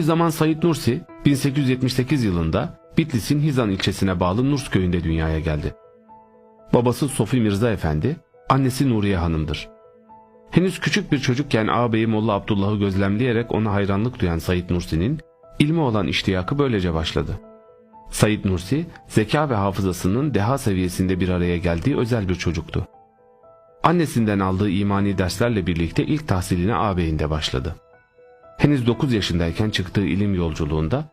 Bediüzzaman Said Nursi 1878 yılında Bitlis'in Hizan ilçesine bağlı Nurs köyünde dünyaya geldi. Babası Sofi Mirza Efendi, annesi Nuriye Hanım'dır. Henüz küçük bir çocukken ağabeyi Molla Abdullah'ı gözlemleyerek ona hayranlık duyan Said Nursi'nin ilme olan iştiyakı böylece başladı. Said Nursi, zeka ve hafızasının deha seviyesinde bir araya geldiği özel bir çocuktu. Annesinden aldığı imani derslerle birlikte ilk tahsiline ağabeyinde başladı. Henüz 9 yaşındayken çıktığı ilim yolculuğunda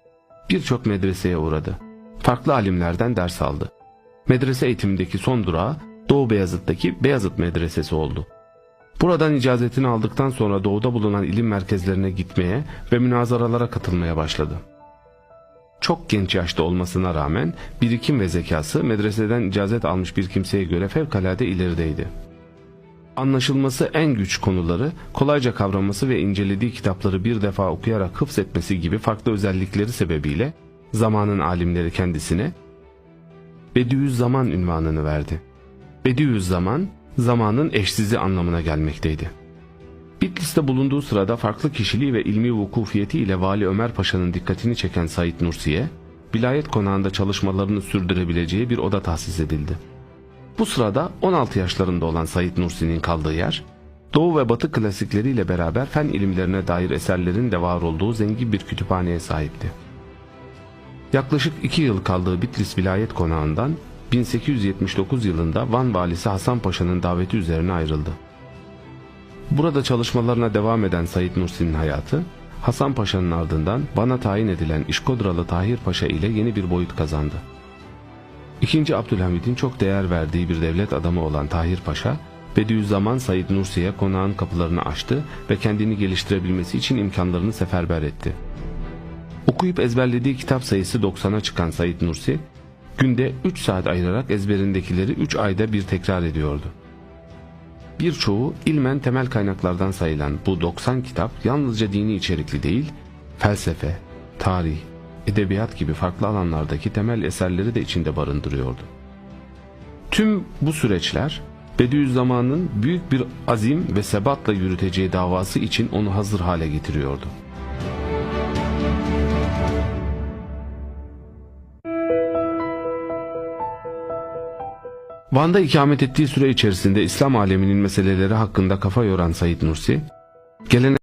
birçok medreseye uğradı. Farklı alimlerden ders aldı. Medrese eğitimindeki son durağı Doğu Beyazıt'taki Beyazıt Medresesi oldu. Buradan icazetini aldıktan sonra doğuda bulunan ilim merkezlerine gitmeye ve münazaralara katılmaya başladı. Çok genç yaşta olmasına rağmen birikim ve zekası medreseden icazet almış bir kimseye göre fevkalade ilerideydi. Anlaşılması en güç konuları, kolayca kavraması ve incelediği kitapları bir defa okuyarak hıfz etmesi gibi farklı özellikleri sebebiyle zamanın alimleri kendisine Bediüzzaman ünvanını verdi. Bediüzzaman, zamanın eşsizi anlamına gelmekteydi. Bitlis'te bulunduğu sırada farklı kişiliği ve ilmi vukufiyeti ile Vali Ömer Paşa'nın dikkatini çeken Said Nursi'ye, vilayet konağında çalışmalarını sürdürebileceği bir oda tahsis edildi. Bu sırada 16 yaşlarında olan Said Nursi'nin kaldığı yer, Doğu ve Batı klasikleriyle beraber fen ilimlerine dair eserlerin de var olduğu zengin bir kütüphaneye sahipti. Yaklaşık iki yıl kaldığı Bitlis vilayet konağından 1879 yılında Van valisi Hasan Paşa'nın daveti üzerine ayrıldı. Burada çalışmalarına devam eden Said Nursi'nin hayatı, Hasan Paşa'nın ardından Van'a tayin edilen İşkodralı Tahir Paşa ile yeni bir boyut kazandı. İkinci Abdülhamid'in çok değer verdiği bir devlet adamı olan Tahir Paşa, Bediüzzaman Said Nursi'ye konağın kapılarını açtı ve kendini geliştirebilmesi için imkanlarını seferber etti. Okuyup ezberlediği kitap sayısı 90'a çıkan Said Nursi, günde 3 saat ayırarak ezberindekileri 3 ayda bir tekrar ediyordu. Birçoğu ilmen temel kaynaklardan sayılan bu 90 kitap yalnızca dini içerikli değil, felsefe, tarih, edebiyat gibi farklı alanlardaki temel eserleri de içinde barındırıyordu. Tüm bu süreçler Bediüzzaman'ın büyük bir azim ve sebatla yürüteceği davası için onu hazır hale getiriyordu. Van'da ikamet ettiği süre içerisinde İslam aleminin meseleleri hakkında kafa yoran Said Nursi, geleneksel